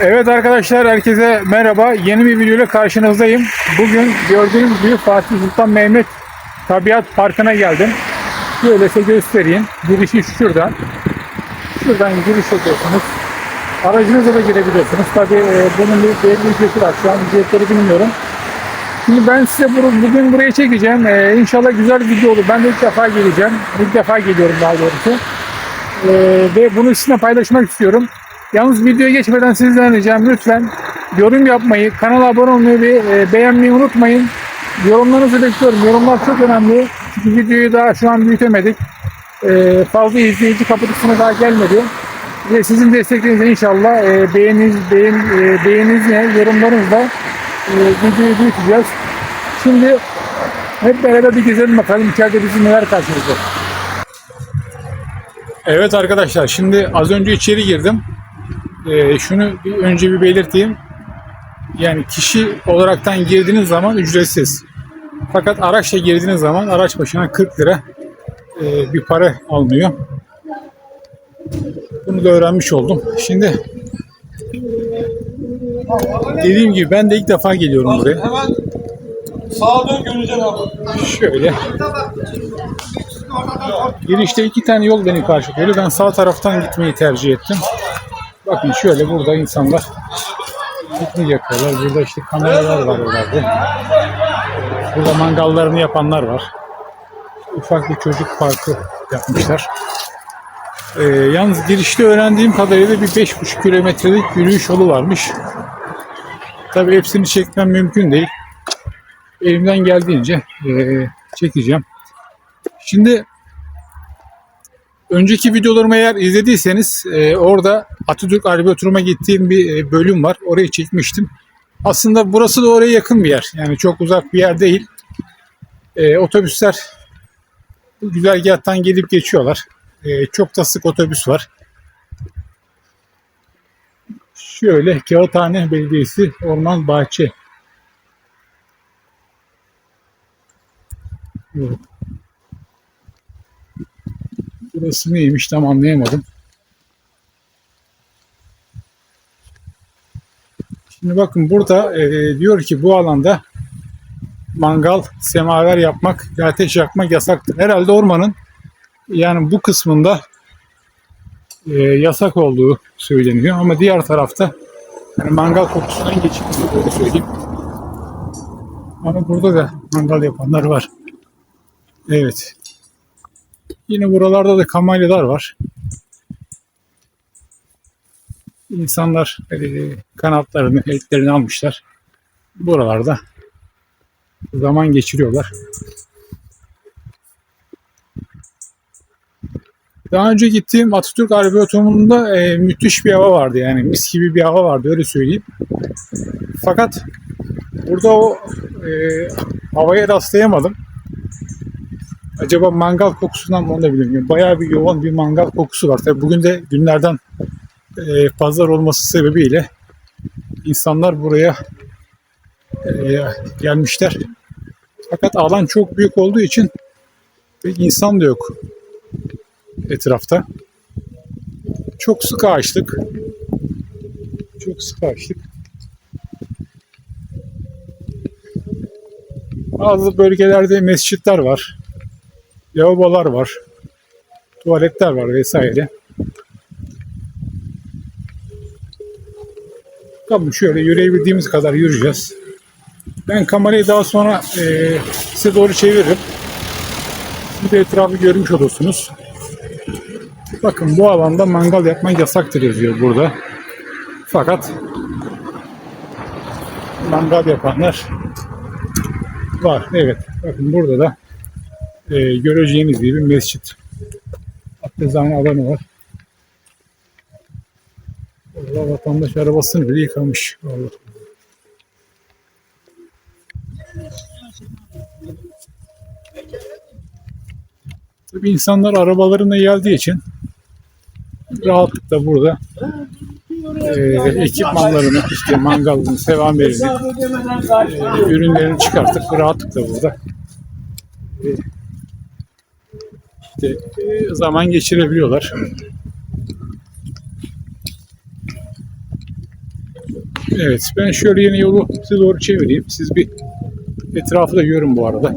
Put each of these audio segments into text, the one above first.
Evet arkadaşlar herkese merhaba. Yeni bir videoyla karşınızdayım. Bugün gördüğünüz gibi Fatih Sultan Mehmet Tabiat Parkı'na geldim. Şöyle size göstereyim. Girişi şuradan. Şuradan giriş ediyorsunuz. Aracınızla da girebiliyorsunuz. Tabii e, bunun bir belli ücreti var. Şu an ücretleri bilmiyorum. Şimdi ben size bu- bugün buraya çekeceğim. Ee, inşallah güzel bir video olur. Ben de ilk defa geleceğim. İlk defa geliyorum daha doğrusu. Ee, ve bunu sizinle paylaşmak istiyorum. Yalnız videoya geçmeden sizden ricam lütfen yorum yapmayı, kanala abone olmayı ve e, beğenmeyi unutmayın. Yorumlarınızı bekliyorum. Yorumlar çok önemli. Çünkü videoyu daha şu an büyütemedik. Ee, fazla izleyici kapatısına daha gelmedi. Ve sizin desteklerinizle inşallah e, beğeniniz, beğen, e, beğeninizle, yorumlarınızla e, videoyu büyüteceğiz. Şimdi hep beraber bir gezelim bakalım içeride bizi neler karşılayacak. Evet arkadaşlar şimdi az önce içeri girdim. Ee, şunu bir önce bir belirteyim. Yani kişi olaraktan girdiğiniz zaman ücretsiz. Fakat araçla girdiğiniz zaman araç başına 40 lira e, bir para alınıyor. Bunu da öğrenmiş oldum. Şimdi dediğim gibi ben de ilk defa geliyorum buraya. Hemen sağa dön göreceksin abi. Şöyle. Girişte iki tane yol beni karşılıyor. Ben sağ taraftan gitmeyi tercih ettim. Bakın şöyle burada insanlar piknik yapıyorlar. Burada işte kameralar var herhalde. Burada mangallarını yapanlar var. Ufak bir çocuk parkı yapmışlar. Ee, yalnız girişte öğrendiğim kadarıyla bir 5,5 kilometrelik yürüyüş yolu varmış. Tabii hepsini çekmem mümkün değil elimden geldiğince eee, çekeceğim. Şimdi önceki videolarımı eğer izlediyseniz eee, orada Atatürk Harbi Oturum'a gittiğim bir eee, bölüm var. Orayı çekmiştim. Aslında burası da oraya yakın bir yer. Yani çok uzak bir yer değil. Eee, otobüsler bu güzergahtan gelip geçiyorlar. Eee, çok da sık otobüs var. Şöyle Kağıthane Belediyesi Orman Bahçe Evet. Burası neymiş tam anlayamadım. Şimdi bakın burada e, diyor ki bu alanda mangal, semaver yapmak, ateş yakmak yasaktır. Herhalde ormanın yani bu kısmında e, yasak olduğu söyleniyor ama diğer tarafta yani mangal kokusundan geçilmiyor böyle söyleyeyim. Ama burada da mangal yapanlar var. Evet. Yine buralarda da kamelyalar var. İnsanlar eee, kanatlarını, etlerini almışlar. Buralarda zaman geçiriyorlar. Daha önce gittiğim Atatürk Harbi Otomu'nda eee, müthiş bir hava vardı yani mis gibi bir hava vardı öyle söyleyeyim. Fakat burada o eee, havaya rastlayamadım. Acaba mangal kokusundan mı onu da bilmiyorum. Bayağı bir yoğun bir mangal kokusu var. Tabii bugün de günlerden e, pazar olması sebebiyle insanlar buraya e, gelmişler. Fakat alan çok büyük olduğu için pek insan da yok etrafta. Çok sık ağaçlık. Çok sık ağaçlık. Bazı bölgelerde mescitler var lavabolar var, tuvaletler var vesaire. Tabii şöyle yürüyebildiğimiz kadar yürüyeceğiz. Ben kamerayı daha sonra e, size doğru çeviririm. Siz de etrafı görmüş olursunuz. Bakın bu alanda mangal yapmak yasaktır yazıyor burada. Fakat mangal yapanlar var. Evet. Bakın burada da e, göreceğiniz gibi mescit. Abdesthane alanı var. Orada vatandaş arabasını bile yıkamış. Allah. Tabii insanlar arabalarına geldiği için rahatlıkla burada e, ekipmanlarını, işte mangalını, sevamerini, e, ürünlerini çıkartıp rahatlıkla burada e, işte e, zaman geçirebiliyorlar. Evet ben şöyle yeni yolu size doğru çevireyim. Siz bir etrafı da görün bu arada.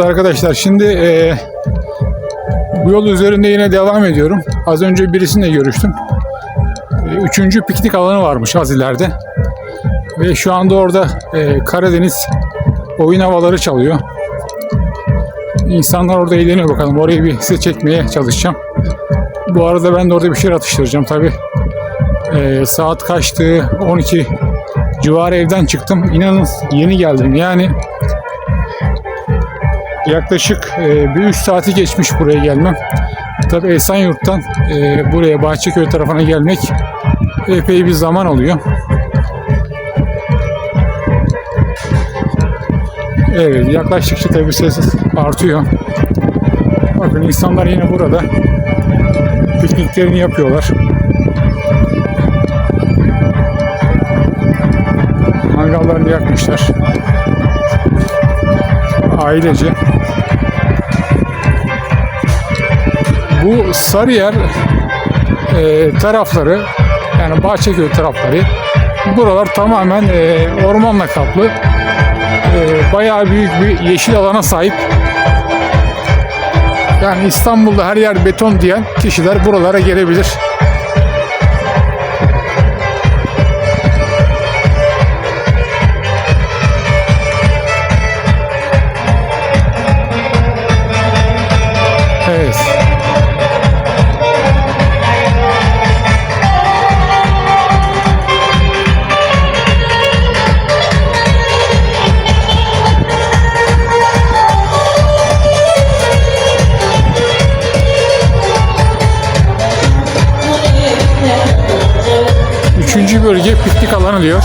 Arkadaşlar şimdi eee, bu yol üzerinde yine devam ediyorum. Az önce birisiyle görüştüm. E, Üçüncü piknik alanı varmış az ileride. Ve şu anda orada e, Karadeniz oyun havaları çalıyor. İnsanlar orada eğleniyor bakalım. Orayı bir size çekmeye çalışacağım. Bu arada ben de orada bir şeyler atıştıracağım tabi. saat kaçtı? 12 civarı evden çıktım. İnanın yeni geldim. Yani yaklaşık e, bir 3 saati geçmiş buraya gelmem. Tabi Esenyurt'tan e, buraya Bahçeköy tarafına gelmek epey bir zaman alıyor. Evet yaklaştıkça tabi ses artıyor. Bakın insanlar yine burada pikniklerini yapıyorlar. Mangallarını yakmışlar. Ailece. Bu Sarıyer e, tarafları yani Bahçeköy tarafları buralar tamamen e, ormanla kaplı. E, bayağı büyük bir yeşil alana sahip. Yani İstanbul'da her yer beton diyen kişiler buralara gelebilir. Bölge piknik alanı diyor.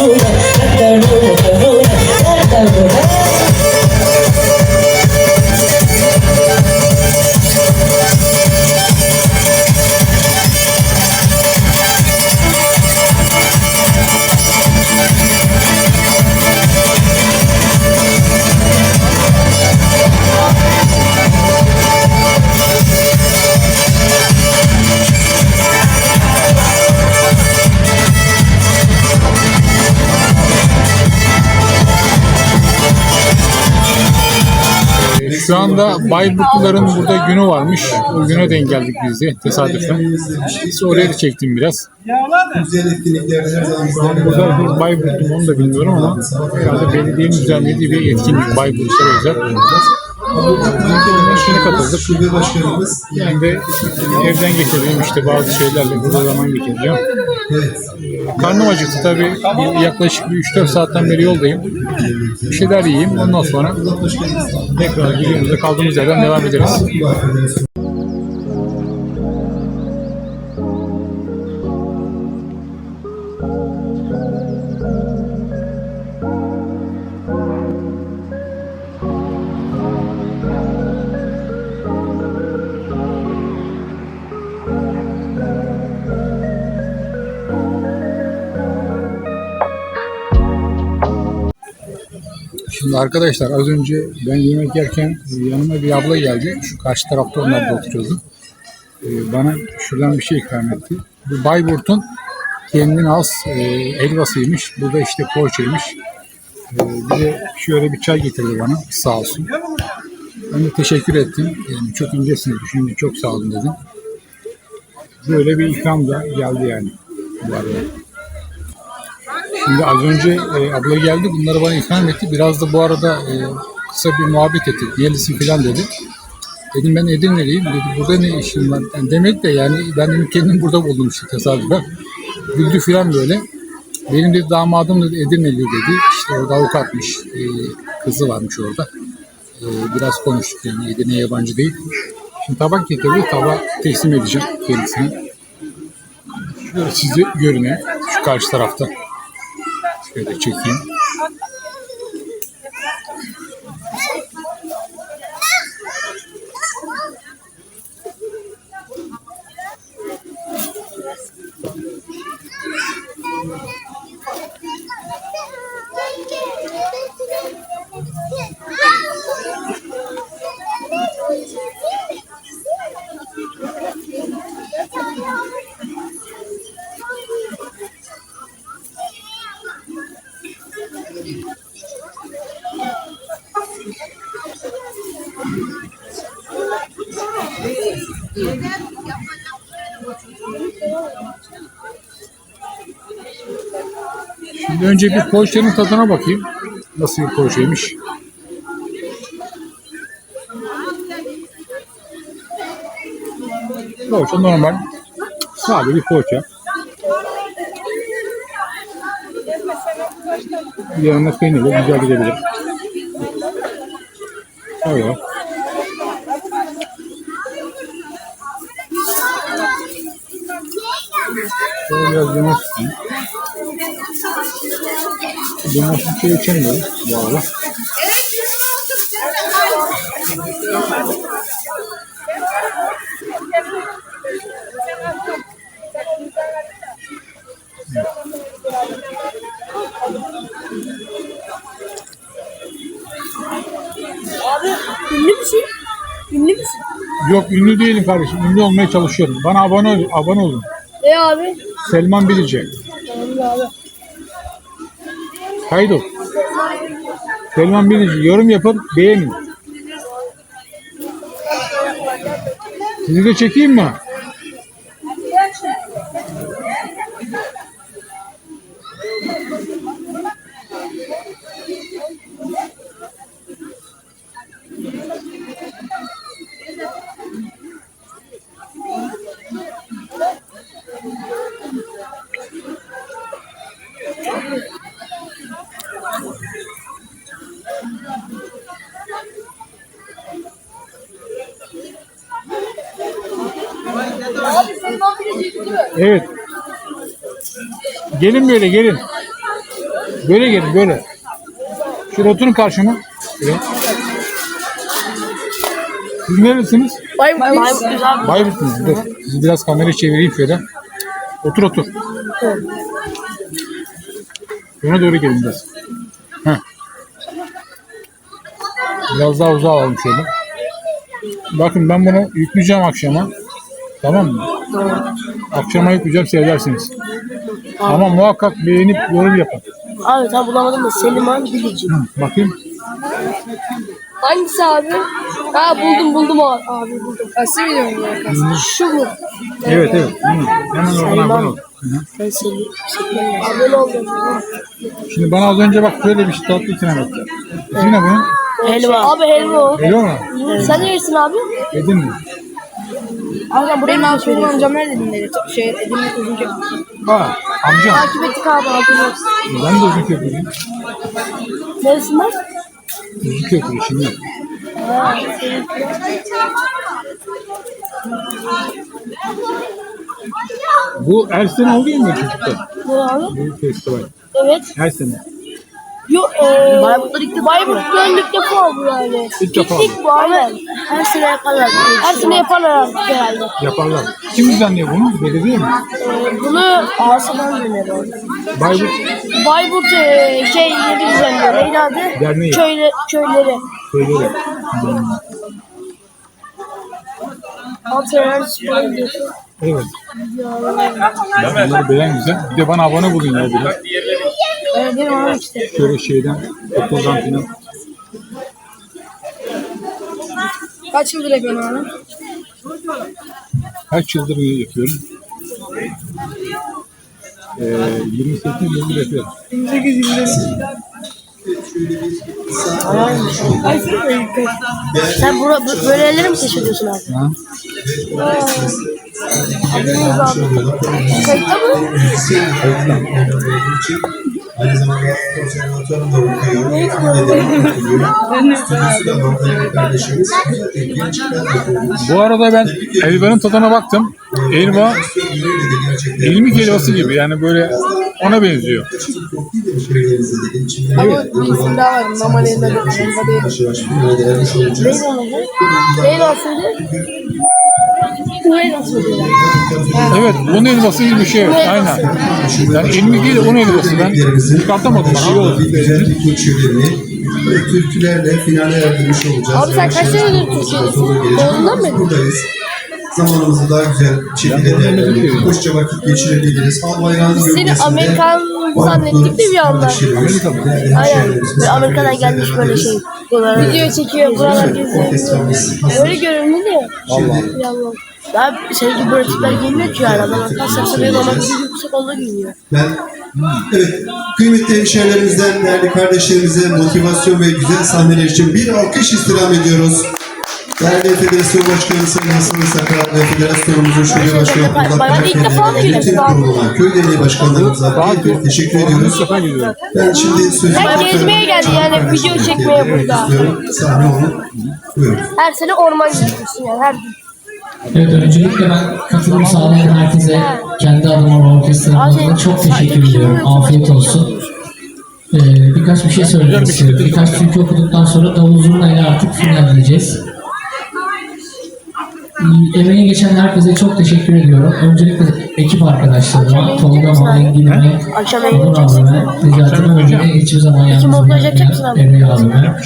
da da da da da anda Bayburtluların burada günü varmış. O güne denk geldik biz de tesadüfen. Biz oraya da çektim biraz. Burada bir Bayburtlu onu da bilmiyorum ama herhalde belediyenin düzenlediği bir etkinlik Bayburtlulara özel. Şuna katıldık. Şube başkanımız Ben de evden geçireyim işte bazı şeylerle burada zaman geçireceğim. Evet. Karnım acıktı tabii. Yaklaşık bir 3-4 saatten beri yoldayım. Bir şeyler yiyeyim. Ondan sonra tekrar videomuza kaldığımız yerden devam ederiz. Şimdi arkadaşlar az önce ben yemek yerken yanıma bir abla geldi. Şu karşı tarafta onlar da oturuyordu. Ee, Bana şuradan bir şey ikram etti. Bu Bayburt'un kendine has e, helvasıymış. Bu da işte poğaçaymış. Ee, bir de şöyle bir çay getirdi bana sağ olsun. Ben de teşekkür ettim. Yani çok incesiniz düşündüm. Çok sağ olun dedim. Böyle bir ikram da geldi yani. Bu arada. Şimdi az önce e, abla geldi bunları bana ikram etti. Biraz da bu arada e, kısa bir muhabbet ettik. Nerelisin falan dedi. Dedim ben Edirne'liyim. Dedi burada ne işin var? Yani demek de yani ben dedim kendim burada buldum işte tesadüfen. Güldü falan böyle. Benim dedi damadım dedi Edirne'li dedi. İşte orada avukatmış. e, kızı varmış orada. E, biraz konuştuk yani Edirne yabancı değil. Şimdi tabak getirdi. Tabak teslim edeceğim kendisine. Şöyle size görünüyor. Şu karşı tarafta. Şöyle çekeyim. Şimdi önce bir poğaçanın tadına bakayım. Nasıl bir poğaçaymış. Poğaça normal. Sade bir poğaça. Yanına peynirle güzel gidebilir. Evet. Limonsuz şey içemiyoruz bu arada. Ünlü müsün? Ünlü müsün? Yok ünlü değilim kardeşim. Ünlü olmaya çalışıyorum. Bana abone abone olun. E abi. Selman Bilici. Tamam abi. Kaydo. Selman Bilici. Yorum yapın, beğenin. Sizi de çekeyim mi? Evet. Gelin böyle gelin. Böyle gelin böyle. Şöyle oturun karşıma. Şuraya. Siz neresiniz? Bayburt'uz abi. Bayburt'unuz. Dur. Sizi biraz kamerayı çevireyim şöyle. Otur otur. Yana doğru gelin biraz. Heh. Biraz daha uzağa alalım şöyle. Bakın ben bunu yükleyeceğim akşama. Tamam mı? Akşama yükleyeceğim seyredersiniz. Ama muhakkak beğenip yorum yapın. Abi tam bulamadım da Selim abi bilici. Hı, bakayım. Hangisi abi? Ha buldum buldum abi. Abi buldum. Biliyorum ya? Şu mu? Evet evet. Hı. Hemen oradan abone ol. Hı hı. Ben Selim. Selim. Abone oldum. Şimdi bana az önce bak böyle bir şey tatlı ikram etti. İsmi ne bunun? Helva. Abi helva o. Öyle mi? Sen neresin abi? Yedin mi? Abi buraya ne yapıyorsun? amcam nerede dinleri? Şey Edirne Uzunköprü. Ha, amcam. Takip ettik abi abi. Ben de uzun köprüyüm. Neresinden? Uzun köprü şimdi. Bu her sene oluyor mu çocukta? Ne abi? Bu festival. Evet. Her sene. Yok eee Bayburt'ta ilk defa Bayburt'ta ilk defa bu yani. İlk defa. İlk bu aynen. Her sene yaparlar. Her sene yaparlar herhalde. Yaparlar. Kim düzenliyor bunu? Belediye mi? Ee, bunu Asa'dan dönüyor. Bayburt Bayburt eee, şey yeri düzenliyor. Neydi adı? Derneği. Köyle, köyleri. köyleri. Spor gidiyorsun. Evet. Bunları beğen güzel. Bir de bana abone bulun ya biraz. Evet benim abi işte. Şöyle şeyden, okuldan filan. Kaç yıldır yapıyorsun abi? Kaç yıldır yapıyorum? Ee, 28 yıldır yapıyorum. Sen bura, bu- böyle yerleri mi keşfediyorsun abi? Ha? Bu arada ben helvanın tadına baktım. Helva ilmik helvası gibi yani böyle ona benziyor. Ama bir isim daha var. Normal elinde de. Elinde değil. Yavaş yavaş Evet un helvası gibi bir şey. Aynen. Yani ilmik değil un helvası. Ben çıkartamadım. İyi oldu. bir güzel bir kültürlerini ve türkülerle finale erdirmiş olacağız. Abi sen kaç senedir Türkiye'desin? Doğduğundan mı? Buradayız. Zamanımızı daha güzel şekilde değerlendirip hoşça vakit geçirebiliriz. Hal bayrağın Seni Amerikan zannettik de bir anda. Aynen. Amerika'dan gelmiş böyle şey. Video çekiyor, buralar geziyor. Öyle görünümlü de. Allah. Ya senin gibi böyle tipler giymiyor ki yani. Adam kasapsa benim ama bir yüksek onda giyiniyor. Ben evet kıymetli hemşehrilerimizden değerli kardeşlerimize motivasyon ve güzel sahneler için bir alkış istirham ediyoruz. Değerli Federasyon Başkanı Sayın Hasan Sakar ve Federasyonumuzun Şube Başkanı Abdullah Karaköy ve gidiyorsun? kuruluna, köy derneği başkanlarımıza bir bir teşekkür ediyoruz. Ben şimdi sözü Ben gezmeye geldim yani, video çekmeye burada. Sahne olun. Buyurun. Her sene orman gidiyorsun yani her gün. Evet öncelikle ben katılım sağlayan herkese kendi adıma ve orkestram adına çok teşekkür ediyorum. Afiyet olsun. Ee, birkaç bir şey söylemek istiyorum. Birkaç türkü okuduktan sonra davul zurna ile artık finalleyeceğiz. Ee, Emeği geçen herkese çok teşekkür ediyorum. Öncelikle ekip arkadaşlarıma, Tolga'ma, Engin'ime, Akşam Onur abime, Necati'me beni hiçbir zaman yalnız bırakmayan? Emre abime.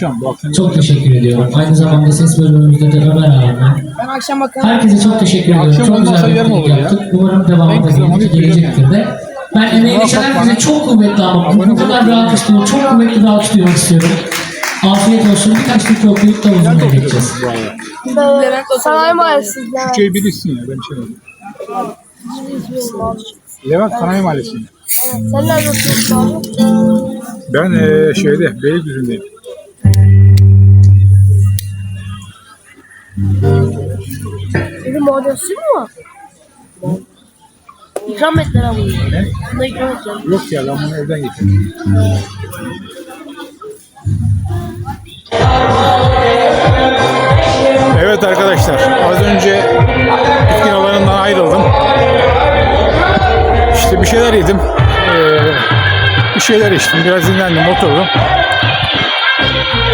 Çok teşekkür ediyorum. Aynı zamanda ses bölümümüzde de Ömer abime, Ben akşam bakalım. Herkese çok teşekkür ediyorum. Akşam Çok güzel bir etkinlik yaptık. Umarım devamı En da kısa onu gelecek- yapacağım gelecektir de. Ben emeği geçen herkese çok kuvvetli almak, bu kadar bir alkış. Çok kuvvetli bir alkış duymak istiyorum. Afiyet olsun. Birkaç türkü okuyup da uzun geçeceğiz. Bu arada. Sanayi Mahallesi. Levent. Şey bilirsin ya ben şey dedim. Levent Sanayi Mahallesi'nde. Sen nerede oturuyorsun abi? Ben eee şeyde Beylikdüzü'ndeyim. Senin modası mı var? İkram ettiler abi. Ne? Bunda ikram ettiler. Yok ya ben bunu evden getirdim. Evet arkadaşlar az önce piknik alanından ayrıldım. İşte bir şeyler yedim. Ee, bir şeyler içtim. Biraz dinlendim oturdum.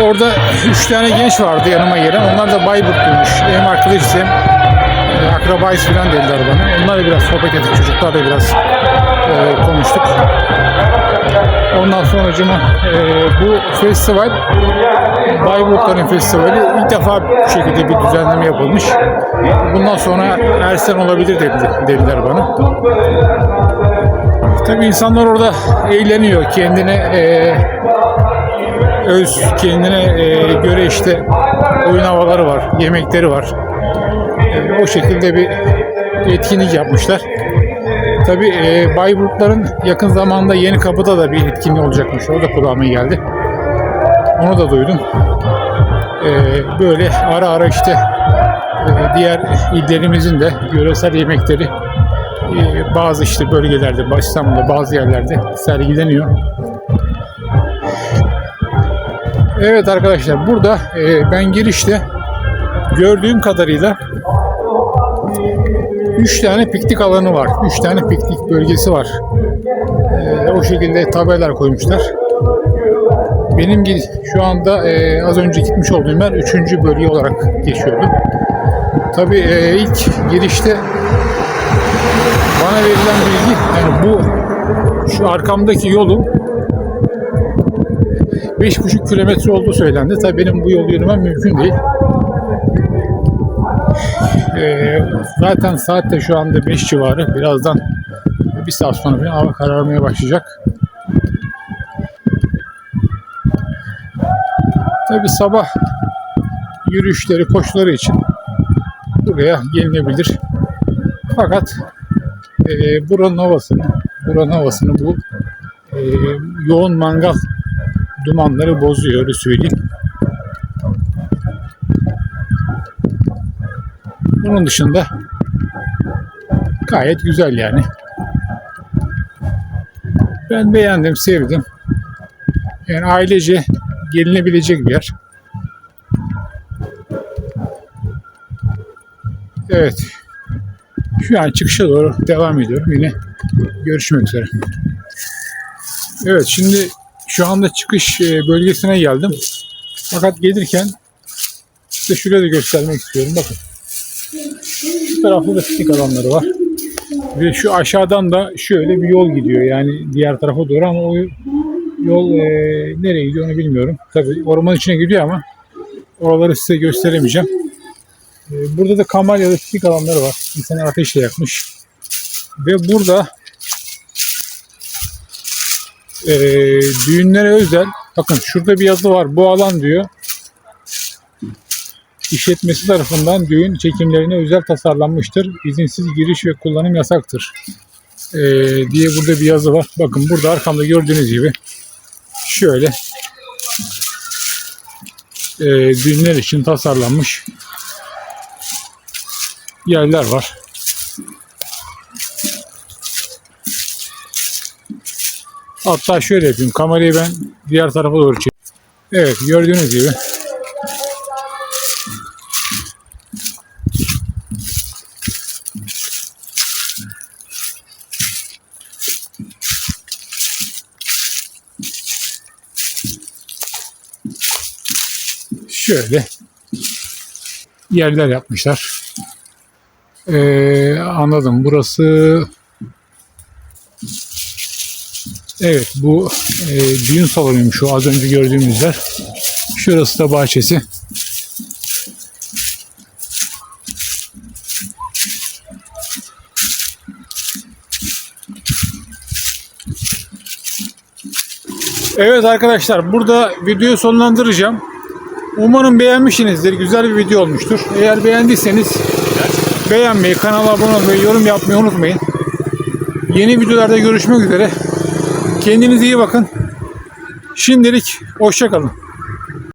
orada üç tane genç vardı yanıma gelen. Onlar da Bayburtluymuş. Benim arkadaşım hem e, akrabayız falan dediler bana. Onlarla biraz sohbet ettik. Çocuklarla biraz e, konuştuk. Ondan sonra cuma bu festival Bayburtların Festivali ilk defa bu şekilde bir düzenleme yapılmış. Bundan sonra Ersen olabilir dedi, dediler bana. Tabii insanlar orada eğleniyor. Kendine e, öz, kendine e, göre işte oyun havaları var, yemekleri var. E, o şekilde bir etkinlik yapmışlar. Tabii e, Bayburtların yakın zamanda Yeni Kapı'da da bir etkinliği olacakmış. O da kulağıma geldi. Onu da duydum. E, böyle ara ara işte e, diğer illerimizin de yöresel yemekleri e, bazı işte bölgelerde, İstanbul'da bazı yerlerde sergileniyor. Evet arkadaşlar burada e, ben girişte gördüğüm kadarıyla 3 tane piknik alanı var. 3 tane piknik bölgesi var. E, o şekilde tabelalar koymuşlar. Benim şu anda e, az önce gitmiş olduğum yer 3. bölge olarak geçiyordu. Tabii e, ilk girişte bana verilen bilgi yani bu şu arkamdaki yolun 5,5 kilometre olduğu söylendi. Tabii benim bu yolu yürümem mümkün değil. Ee, zaten saat de şu anda 5 civarı. Birazdan bir saat sonra hava kararmaya başlayacak. Tabii sabah yürüyüşleri, koşuları için buraya gelinebilir. Fakat e, buranın havasını, buranın havasını bu e, yoğun mangal dumanları bozuyor öyle söyleyeyim. Bunun dışında gayet güzel yani. Ben beğendim, sevdim. Yani ailece gelinebilecek bir yer. Evet. Şu an çıkışa doğru devam ediyorum. Yine görüşmek üzere. Evet şimdi şu anda çıkış e, bölgesine geldim. Fakat gelirken size şurayı da göstermek istiyorum. Bakın. Şu tarafta da piknik alanları var. Ve şu aşağıdan da şöyle bir yol gidiyor. Yani diğer tarafa doğru ama o yol e, nereye gidiyor onu bilmiyorum. Tabii orman içine gidiyor ama oraları size gösteremeyeceğim. E, burada da kamalyalı piknik alanları var. İnsanlar ateşle yakmış. Ve burada e, düğünlere özel bakın şurada bir yazı var. Bu alan diyor işletmesi tarafından düğün çekimlerine özel tasarlanmıştır. İzinsiz giriş ve kullanım yasaktır. Ee, diye burada bir yazı var. Bakın burada arkamda gördüğünüz gibi şöyle e, düğünler için tasarlanmış yerler var. Hatta şöyle yapayım. Kamerayı ben diğer tarafa doğru çekeyim. Evet gördüğünüz gibi şöyle yerler yapmışlar. Ee, anladım. Burası evet bu e, düğün salonuymuş şu az önce gördüğümüz yer. Şurası da bahçesi. Evet arkadaşlar burada videoyu sonlandıracağım. Umarım beğenmişsinizdir. Güzel bir video olmuştur. Eğer beğendiyseniz beğenmeyi, kanala abone olmayı, yorum yapmayı unutmayın. Yeni videolarda görüşmek üzere. Kendinize iyi bakın. Şimdilik hoşçakalın.